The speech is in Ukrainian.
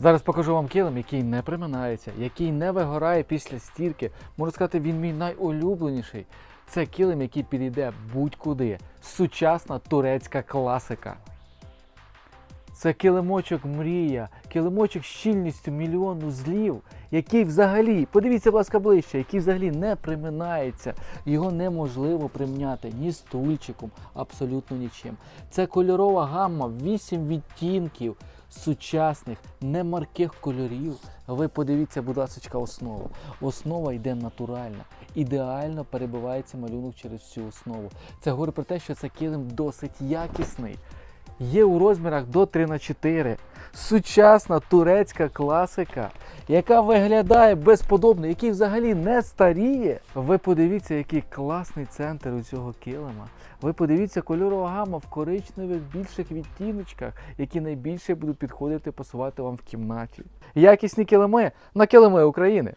Зараз покажу вам килим, який не приминається, який не вигорає після стірки. Можу сказати, він мій найулюбленіший. Це килим, який підійде будь-куди. Сучасна турецька класика. Це килимочок мрія, килимочок з щільністю мільйону злів, який взагалі, подивіться, будь ласка, ближче, який взагалі не приминається. Його неможливо примняти ні стульчиком, абсолютно нічим. Це кольорова гамма, 8 відтінків сучасних, немарких кольорів. Ви подивіться, будь ласка, основу. Основа йде натуральна. Ідеально перебивається малюнок через всю основу. Це говорить про те, що це килим досить якісний. Є у розмірах до 3 на 4 Сучасна турецька класика, яка виглядає безподобно, який взагалі не старіє. Ви подивіться, який класний центр у цього килима. Ви подивіться кольорова гама в коричневих більших відтіночках, які найбільше будуть підходити пасувати вам в кімнаті. Якісні килими на килими України.